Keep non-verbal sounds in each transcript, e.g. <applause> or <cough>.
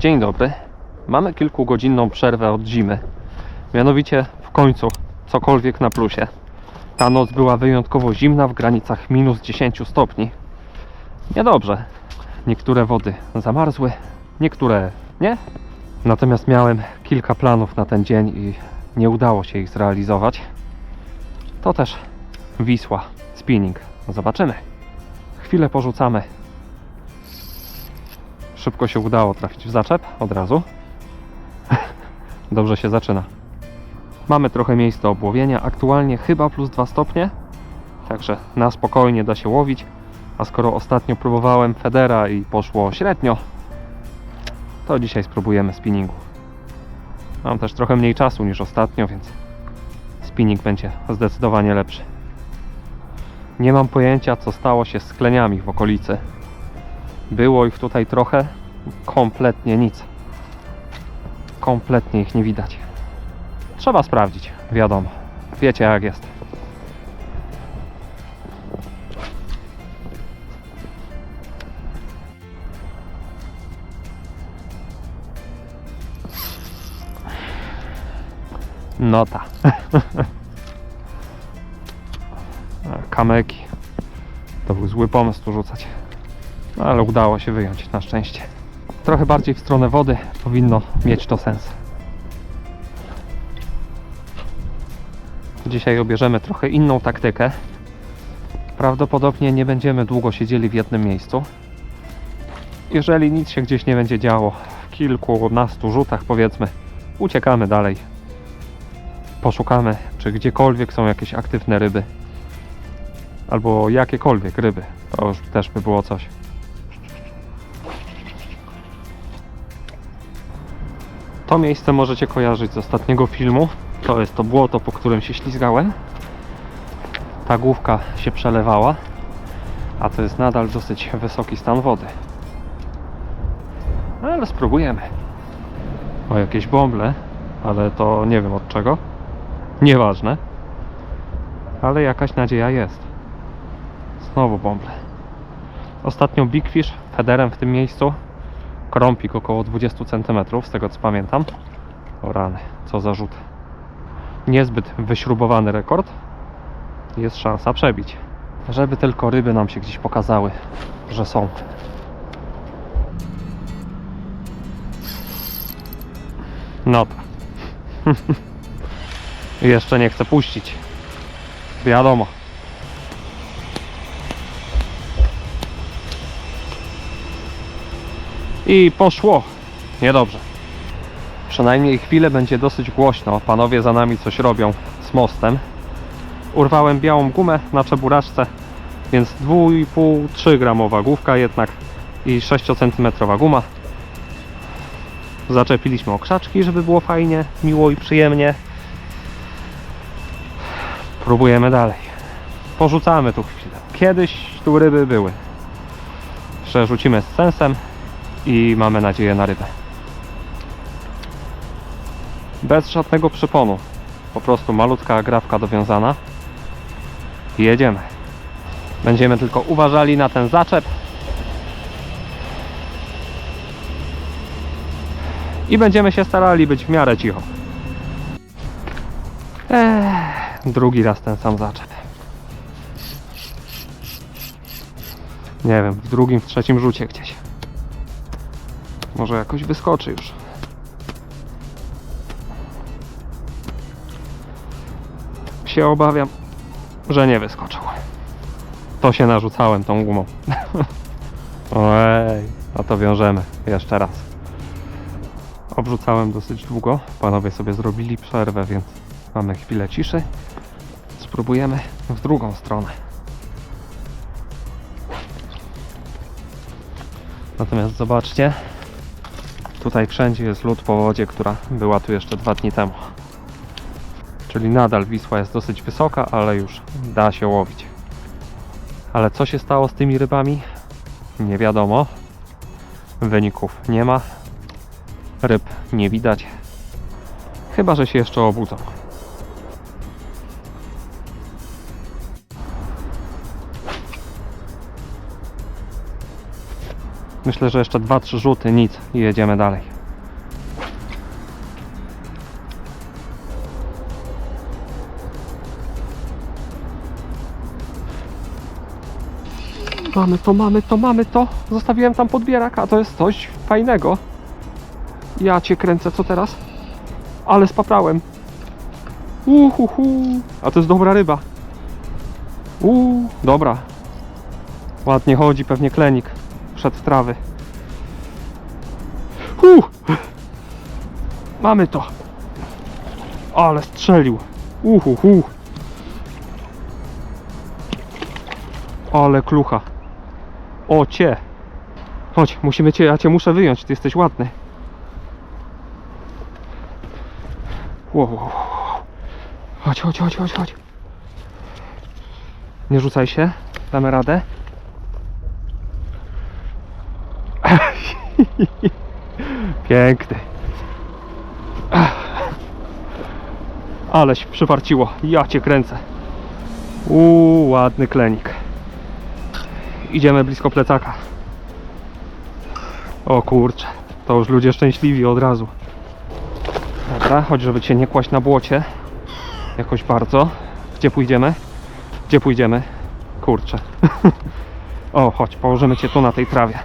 Dzień dobry. Mamy kilkugodzinną przerwę od zimy. Mianowicie w końcu cokolwiek na plusie. Ta noc była wyjątkowo zimna w granicach minus 10 stopni. Niedobrze. Niektóre wody zamarzły, niektóre nie. Natomiast miałem kilka planów na ten dzień i nie udało się ich zrealizować. To też Wisła, spinning. Zobaczymy. Chwilę porzucamy. Szybko się udało trafić w zaczep od razu. <laughs> Dobrze się zaczyna. Mamy trochę miejsc do obłowienia. Aktualnie chyba plus 2 stopnie. Także na spokojnie da się łowić. A skoro ostatnio próbowałem Federa i poszło średnio, to dzisiaj spróbujemy spinningu. Mam też trochę mniej czasu niż ostatnio, więc spinning będzie zdecydowanie lepszy. Nie mam pojęcia, co stało się z kleniami w okolicy. Było ich tutaj trochę, kompletnie nic. Kompletnie ich nie widać. Trzeba sprawdzić, wiadomo. Wiecie jak jest. Nota. <laughs> Kameki. To był zły pomysł tu rzucać. No, ale udało się wyjąć na szczęście. Trochę bardziej w stronę wody powinno mieć to sens. Dzisiaj obierzemy trochę inną taktykę. Prawdopodobnie nie będziemy długo siedzieli w jednym miejscu. Jeżeli nic się gdzieś nie będzie działo, w kilkunastu rzutach powiedzmy, uciekamy dalej. Poszukamy, czy gdziekolwiek są jakieś aktywne ryby. Albo jakiekolwiek ryby. To już też by było coś. To miejsce możecie kojarzyć z ostatniego filmu. To jest to błoto, po którym się ślizgałem. Ta główka się przelewała, a to jest nadal dosyć wysoki stan wody. Ale spróbujemy. O jakieś bąble, ale to nie wiem od czego. Nieważne. Ale jakaś nadzieja jest. Znowu bąble. Ostatnio Big Fish federem w tym miejscu. Krąpik około 20 cm, z tego co pamiętam. O rany, co za rzut. Niezbyt wyśrubowany rekord. Jest szansa przebić. Żeby tylko ryby nam się gdzieś pokazały, że są. No to. <laughs> Jeszcze nie chcę puścić. Wiadomo. I poszło. Niedobrze. Przynajmniej chwilę będzie dosyć głośno. Panowie za nami coś robią z mostem. Urwałem białą gumę na czeburaczce, więc 2,5-3 gramowa główka jednak i 6 cm guma. Zaczepiliśmy okrzaczki, żeby było fajnie, miło i przyjemnie. Próbujemy dalej. Porzucamy tu chwilę. Kiedyś tu ryby były. Przerzucimy z sensem i mamy nadzieję na rybę. Bez żadnego przyponu. Po prostu malutka agrafka dowiązana. Jedziemy. Będziemy tylko uważali na ten zaczep. I będziemy się starali być w miarę cicho. Ech, drugi raz ten sam zaczep. Nie wiem, w drugim, w trzecim rzucie gdzieś. Może jakoś wyskoczy już. Się obawiam, że nie wyskoczył. To się narzucałem tą gumą. <laughs> Ojej, no to wiążemy jeszcze raz. Obrzucałem dosyć długo. Panowie sobie zrobili przerwę, więc mamy chwilę ciszy. Spróbujemy w drugą stronę. Natomiast zobaczcie, tutaj wszędzie jest lód po wodzie, która była tu jeszcze dwa dni temu. Czyli nadal Wisła jest dosyć wysoka, ale już da się łowić. Ale co się stało z tymi rybami? Nie wiadomo. Wyników nie ma. Ryb nie widać. Chyba, że się jeszcze obudzą. Myślę, że jeszcze 2-3 rzuty, nic i jedziemy dalej. Mamy to, mamy to, mamy to. Zostawiłem tam podbieraka, to jest coś fajnego. Ja cię kręcę, co teraz? Ale spaprałem. Uhuhu. A to jest dobra ryba. Uuu, dobra. Ładnie chodzi, pewnie klenik. W trawy. Uh! Mamy to. Ale strzelił. Uhuhu. Ale klucha. O cię. Chodź, musimy cię, ja cię muszę wyjąć, ty jesteś ładny. Wow, wow. Chodź, chodź, chodź, chodź, chodź. Nie rzucaj się, damy radę. <laughs> Piękny. Aleś przywarciło, ja cię kręcę. Uuu, ładny klenik. Idziemy blisko plecaka. O kurczę, to już ludzie szczęśliwi od razu. Dobra, chodź, żeby cię nie kłaść na błocie. Jakoś bardzo. Gdzie pójdziemy? Gdzie pójdziemy? Kurczę. <laughs> o, chodź, położymy cię tu na tej trawie.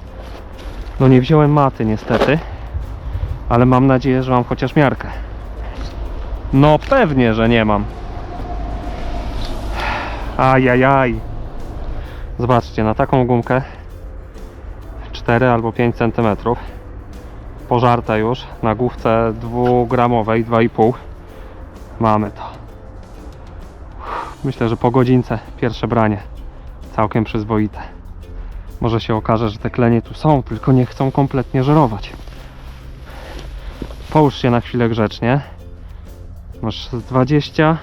No nie wziąłem maty niestety, ale mam nadzieję, że mam chociaż miarkę. No pewnie, że nie mam. Ajajaj. Zobaczcie, na taką gumkę 4 albo 5 cm pożarta już na główce 2-gramowej 2,5 mamy to myślę, że po godzince pierwsze branie całkiem przyzwoite może się okaże, że te klenie tu są tylko nie chcą kompletnie żerować. Połóż się na chwilę grzecznie. Masz z 20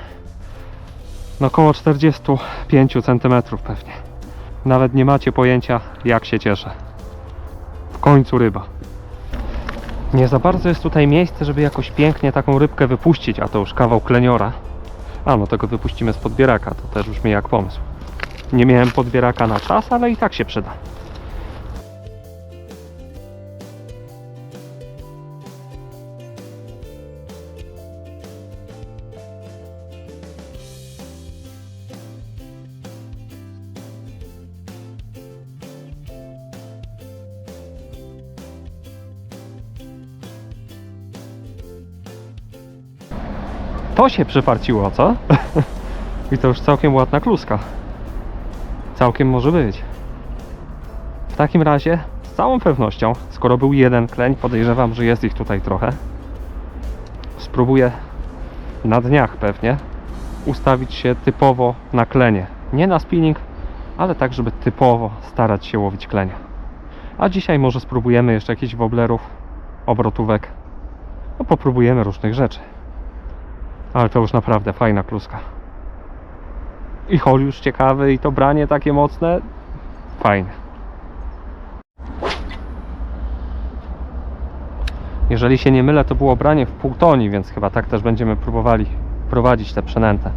no około 45 cm pewnie. Nawet nie macie pojęcia jak się cieszę. W końcu ryba. Nie za bardzo jest tutaj miejsce, żeby jakoś pięknie taką rybkę wypuścić, a to już kawał kleniora. A no tego wypuścimy z podbieraka, to też brzmi jak pomysł. Nie miałem podbieraka na czas, ale i tak się przyda. To się przyfarciło, co? <laughs> I to już całkiem ładna kluska. Całkiem może być. W takim razie, z całą pewnością, skoro był jeden kleń, podejrzewam, że jest ich tutaj trochę. Spróbuję na dniach pewnie ustawić się typowo na klenie. Nie na spinning, ale tak, żeby typowo starać się łowić klenia. A dzisiaj może spróbujemy jeszcze jakichś woblerów, obrotówek. No popróbujemy różnych rzeczy. Ale to już naprawdę fajna kluska. I hol już ciekawy, i to branie takie mocne. Fajne. Jeżeli się nie mylę, to było branie w półtoni, więc chyba tak też będziemy próbowali prowadzić te przynętę.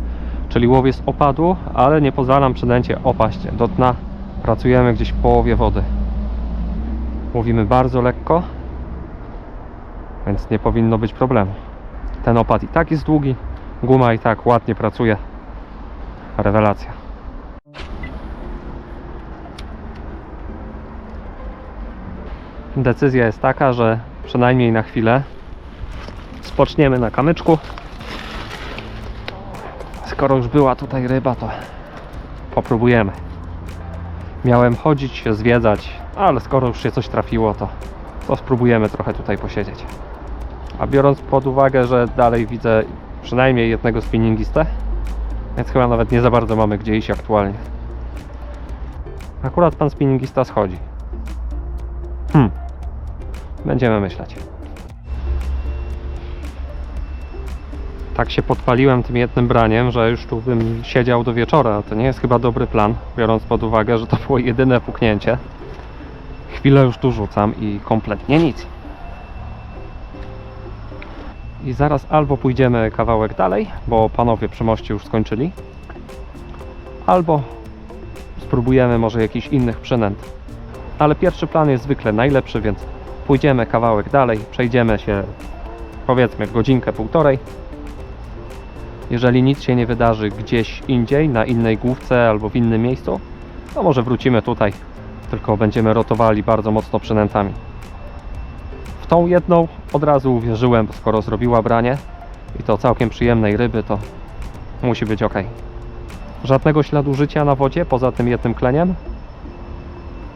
Czyli łowię z opadu, ale nie pozwalam przynęcie opaść do dna. Pracujemy gdzieś w połowie wody. Łowimy bardzo lekko, więc nie powinno być problemu. Ten opad i tak jest długi, guma i tak ładnie pracuje. Rewelacja. Decyzja jest taka, że przynajmniej na chwilę spoczniemy na kamyczku. Skoro już była tutaj ryba, to popróbujemy. Miałem chodzić, zwiedzać, ale skoro już się coś trafiło, to, to spróbujemy trochę tutaj posiedzieć. A biorąc pod uwagę, że dalej widzę przynajmniej jednego spinningistę, więc chyba nawet nie za bardzo mamy gdzie iść aktualnie. Akurat pan spinningista schodzi. Hmm. Będziemy myśleć. Tak się podpaliłem tym jednym braniem, że już tu bym siedział do wieczora. To nie jest chyba dobry plan, biorąc pod uwagę, że to było jedyne puknięcie. Chwilę już tu rzucam i kompletnie nic. I zaraz albo pójdziemy kawałek dalej, bo panowie przy moście już skończyli, albo spróbujemy może jakichś innych przynęt. Ale pierwszy plan jest zwykle najlepszy, więc pójdziemy kawałek dalej, przejdziemy się powiedzmy godzinkę, półtorej. Jeżeli nic się nie wydarzy gdzieś indziej, na innej główce albo w innym miejscu, to może wrócimy tutaj, tylko będziemy rotowali bardzo mocno przynętami. W tą jedną od razu uwierzyłem, skoro zrobiła branie i to całkiem przyjemnej ryby, to musi być ok. Żadnego śladu życia na wodzie poza tym jednym kleniem?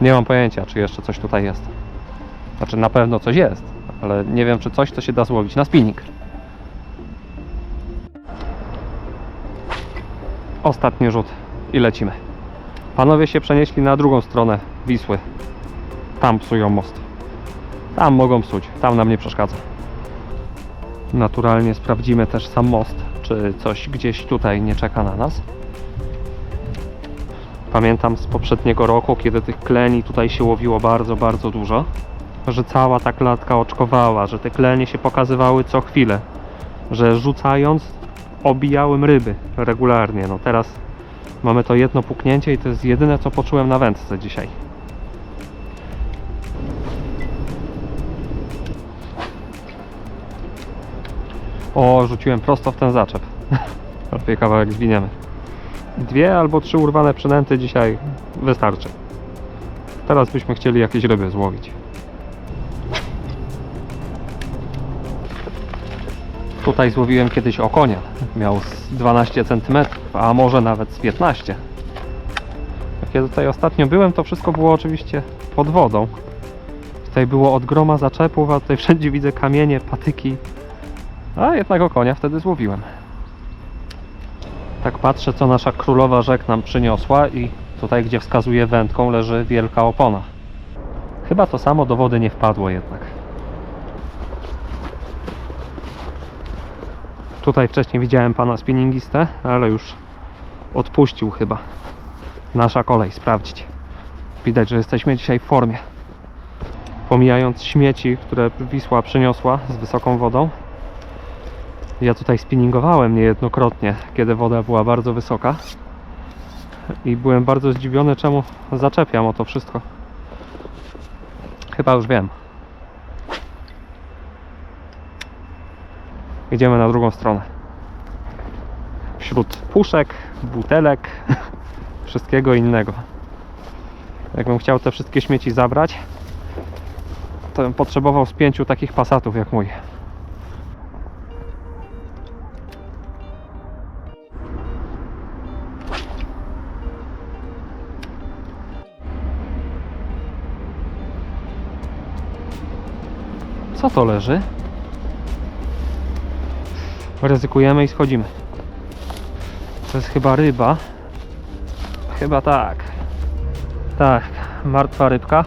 Nie mam pojęcia, czy jeszcze coś tutaj jest. Znaczy na pewno coś jest, ale nie wiem, czy coś to się da złowić na spinning. Ostatni rzut i lecimy. Panowie się przenieśli na drugą stronę Wisły. Tam psują most. Tam mogą psuć, tam nam nie przeszkadza. Naturalnie sprawdzimy też sam most, czy coś gdzieś tutaj nie czeka na nas. Pamiętam z poprzedniego roku, kiedy tych kleni tutaj się łowiło bardzo, bardzo dużo, że cała ta klatka oczkowała, że te klenie się pokazywały co chwilę, że rzucając obijałem ryby regularnie. No teraz mamy to jedno puknięcie i to jest jedyne co poczułem na wędce dzisiaj. O, rzuciłem prosto w ten zaczep. <laughs> Lepiej kawałek zwiniemy. Dwie albo trzy urwane przynęty dzisiaj wystarczy. Teraz byśmy chcieli jakieś ryby złowić. Tutaj złowiłem kiedyś okonia. Miał z 12 cm, a może nawet z 15. Kiedy tutaj ostatnio byłem, to wszystko było oczywiście pod wodą. Tutaj było od groma zaczepów, a tutaj wszędzie widzę kamienie, patyki. A jednak okonia wtedy złowiłem. Tak patrzę, co nasza królowa rzek nam przyniosła i tutaj, gdzie wskazuje wędką, leży wielka opona. Chyba to samo do wody nie wpadło jednak. Tutaj wcześniej widziałem pana spinningistę, ale już odpuścił chyba. Nasza kolej, sprawdzić. Widać, że jesteśmy dzisiaj w formie. Pomijając śmieci, które Wisła przyniosła z wysoką wodą, ja tutaj spinningowałem niejednokrotnie, kiedy woda była bardzo wysoka. I byłem bardzo zdziwiony, czemu zaczepiam o to wszystko. Chyba już wiem. Idziemy na drugą stronę. Wśród puszek, butelek, <laughs> wszystkiego innego. Jakbym chciał te wszystkie śmieci zabrać, to bym potrzebował z pięciu takich pasatów jak mój. Co to leży? Ryzykujemy i schodzimy. To jest chyba ryba. Chyba tak. Tak, martwa rybka.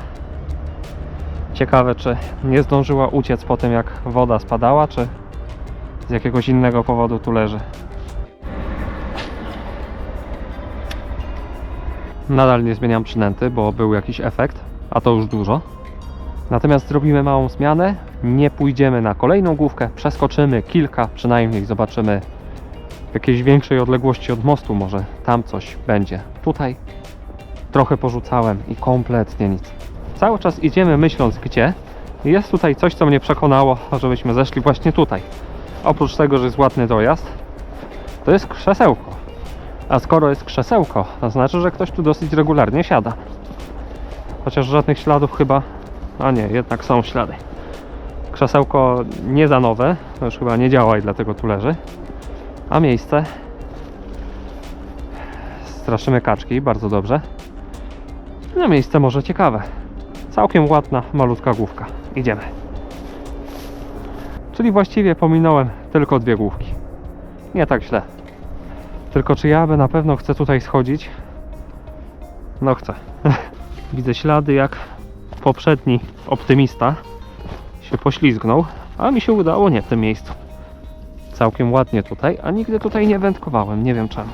Ciekawe, czy nie zdążyła uciec po tym, jak woda spadała, czy z jakiegoś innego powodu tu leży. Nadal nie zmieniam przynęty, bo był jakiś efekt, a to już dużo. Natomiast zrobimy małą zmianę. Nie pójdziemy na kolejną główkę, przeskoczymy kilka, przynajmniej zobaczymy w jakiejś większej odległości od mostu. Może tam coś będzie. Tutaj trochę porzucałem i kompletnie nic. Cały czas idziemy myśląc gdzie. Jest tutaj coś, co mnie przekonało, żebyśmy zeszli właśnie tutaj. Oprócz tego, że jest ładny dojazd, to jest krzesełko. A skoro jest krzesełko, to znaczy, że ktoś tu dosyć regularnie siada. Chociaż żadnych śladów chyba a nie, jednak są ślady. Krzesełko nie za nowe, to już chyba nie działa i dlatego tu leży. A miejsce. Straszymy kaczki, bardzo dobrze. No miejsce może ciekawe. Całkiem ładna, malutka główka. Idziemy. Czyli właściwie pominąłem tylko dwie główki. Nie tak źle. Tylko czy ja by na pewno chcę tutaj schodzić? No chcę. <laughs> Widzę ślady jak poprzedni optymista się poślizgnął, a mi się udało nie w tym miejscu. Całkiem ładnie tutaj, a nigdy tutaj nie wędkowałem, nie wiem czemu.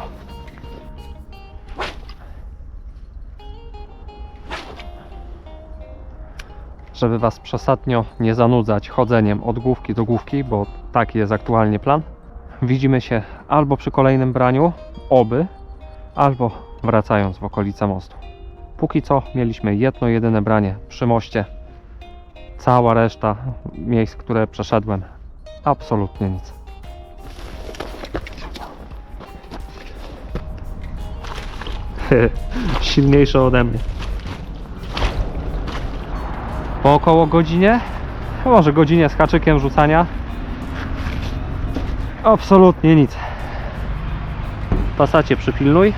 Żeby Was przesadnio nie zanudzać chodzeniem od główki do główki, bo taki jest aktualnie plan, widzimy się albo przy kolejnym braniu, oby, albo wracając w okolice mostu. Póki co mieliśmy jedno jedyne branie przy moście. Cała reszta miejsc, które przeszedłem, absolutnie nic. <laughs> Silniejsze ode mnie. Po około godzinie, może godzinie z haczykiem rzucania, absolutnie nic. Pasacie przypilnuj.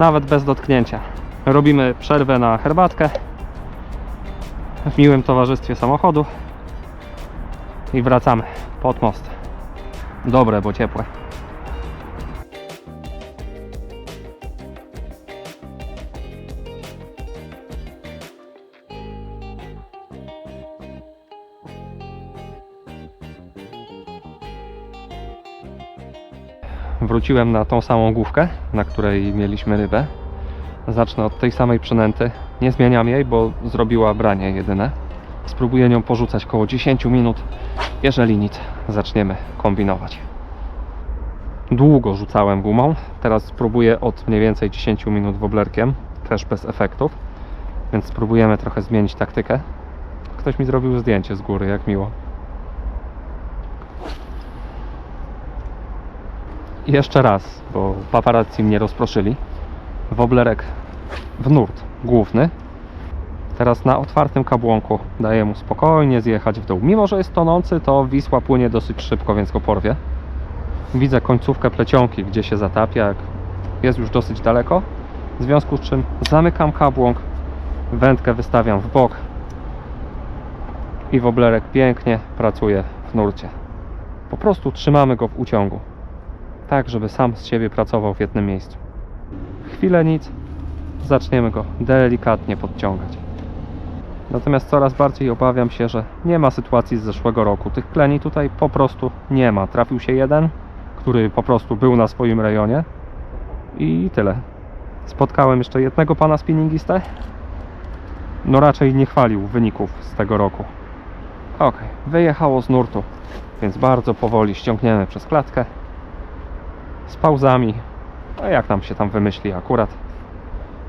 Nawet bez dotknięcia. Robimy przerwę na herbatkę w miłym towarzystwie samochodu i wracamy pod most. Dobre, bo ciepłe. Wróciłem na tą samą główkę, na której mieliśmy rybę. Zacznę od tej samej przynęty. Nie zmieniam jej, bo zrobiła branie jedyne. Spróbuję nią porzucać koło 10 minut. Jeżeli nic, zaczniemy kombinować. Długo rzucałem gumą, teraz spróbuję od mniej więcej 10 minut woblerkiem, też bez efektów. Więc spróbujemy trochę zmienić taktykę. Ktoś mi zrobił zdjęcie z góry, jak miło. Jeszcze raz, bo paparazzi mnie rozproszyli. Woblerek w nurt główny. Teraz na otwartym kabłonku daję mu spokojnie zjechać w dół. Mimo, że jest tonący, to Wisła płynie dosyć szybko, więc go porwie. Widzę końcówkę plecionki, gdzie się zatapia, jest już dosyć daleko. W związku z czym zamykam kabłąk, wędkę wystawiam w bok i woblerek pięknie pracuje w nurcie. Po prostu trzymamy go w uciągu tak, żeby sam z siebie pracował w jednym miejscu. Chwilę nic, zaczniemy go delikatnie podciągać. Natomiast coraz bardziej obawiam się, że nie ma sytuacji z zeszłego roku. Tych kleni tutaj po prostu nie ma. Trafił się jeden, który po prostu był na swoim rejonie i tyle. Spotkałem jeszcze jednego pana spinningistę. No raczej nie chwalił wyników z tego roku. Ok, wyjechało z nurtu, więc bardzo powoli ściągniemy przez klatkę z pauzami, a jak nam się tam wymyśli akurat.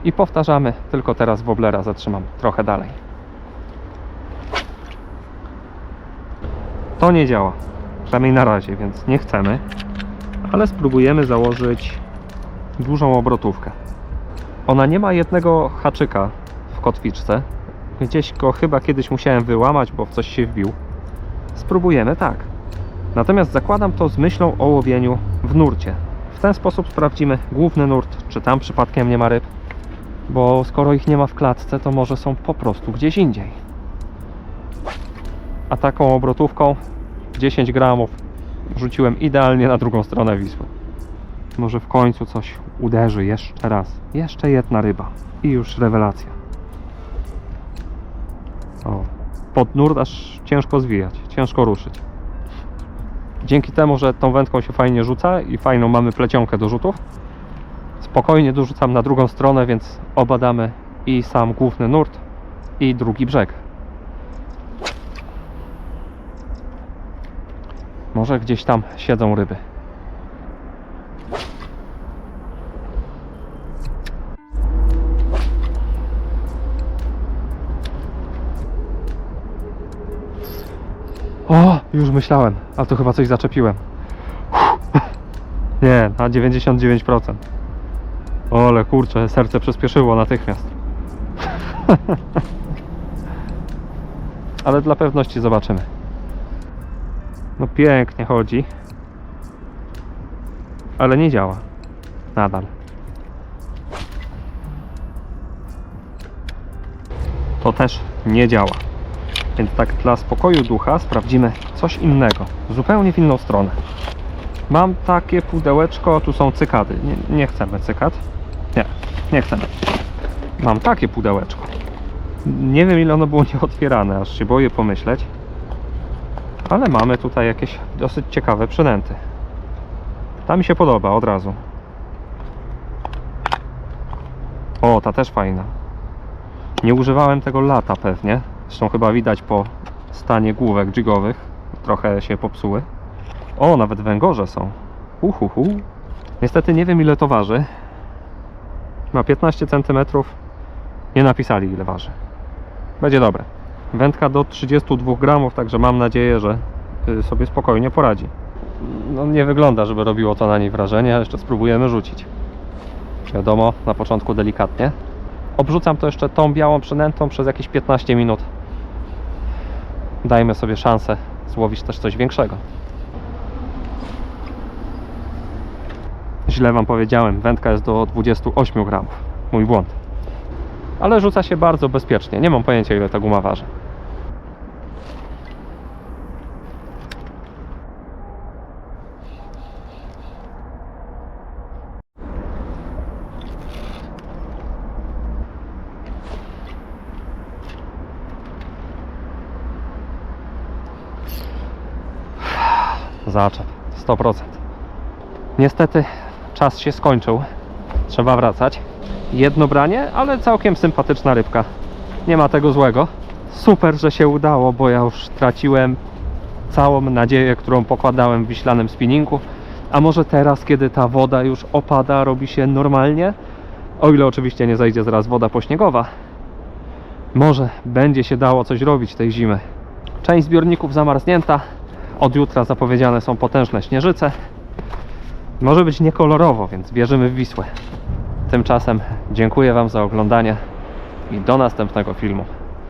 I powtarzamy, tylko teraz woblera zatrzymam trochę dalej. To nie działa, przynajmniej na razie, więc nie chcemy, ale spróbujemy założyć dużą obrotówkę. Ona nie ma jednego haczyka w kotwiczce. Gdzieś go chyba kiedyś musiałem wyłamać, bo w coś się wbił. Spróbujemy tak. Natomiast zakładam to z myślą o łowieniu w nurcie. W ten sposób sprawdzimy główny nurt, czy tam przypadkiem nie ma ryb. Bo skoro ich nie ma w klatce, to może są po prostu gdzieś indziej. A taką obrotówką 10 gramów rzuciłem idealnie na drugą stronę Wisły. Może w końcu coś uderzy jeszcze raz. Jeszcze jedna ryba. I już rewelacja. O, pod nurt aż ciężko zwijać, ciężko ruszyć. Dzięki temu, że tą wędką się fajnie rzuca i fajną mamy plecionkę do rzutów, spokojnie dorzucam na drugą stronę, więc obadamy i sam główny nurt, i drugi brzeg. Może gdzieś tam siedzą ryby. O, już myślałem, a to chyba coś zaczepiłem. Nie, na 99%. Ole kurczę, serce przyspieszyło natychmiast. <laughs> Ale dla pewności zobaczymy. No pięknie chodzi. Ale nie działa. Nadal. To też nie działa. Więc tak dla spokoju ducha sprawdzimy coś innego. Zupełnie w inną stronę. Mam takie pudełeczko, tu są cykady. Nie, nie chcemy cykad. Nie, nie chcemy. Mam takie pudełeczko. Nie wiem ile ono było <laughs> nieotwierane, aż się boję pomyśleć. Ale mamy tutaj jakieś dosyć ciekawe przynęty. Ta mi się podoba od razu. O, ta też fajna. Nie używałem tego lata pewnie. Zresztą chyba widać po stanie główek jigowych. Trochę się popsuły. O, nawet węgorze są. Uhuhu. Niestety nie wiem ile to waży. Ma 15 cm. Nie napisali ile waży. Będzie dobre. Wędka do 32 gramów, także mam nadzieję, że y, sobie spokojnie poradzi. No nie wygląda, żeby robiło to na niej wrażenie, jeszcze spróbujemy rzucić. Wiadomo, na początku delikatnie. Obrzucam to jeszcze tą białą przynętą przez jakieś 15 minut. Dajmy sobie szansę złowić też coś większego. Źle Wam powiedziałem, wędka jest do 28 gramów. Mój błąd. Ale rzuca się bardzo bezpiecznie. Nie mam pojęcia ile ta guma waży. Zaczep. 100%. Niestety czas się skończył. Trzeba wracać. Jedno branie, ale całkiem sympatyczna rybka. Nie ma tego złego. Super, że się udało, bo ja już traciłem całą nadzieję, którą pokładałem w wiślanym spinningu. A może teraz, kiedy ta woda już opada, robi się normalnie? O ile oczywiście nie zajdzie zaraz woda pośniegowa. Może będzie się dało coś robić tej zimy. Część zbiorników zamarznięta. Od jutra zapowiedziane są potężne śnieżyce. Może być niekolorowo, więc wierzymy w Wisłę. Tymczasem dziękuję Wam za oglądanie i do następnego filmu.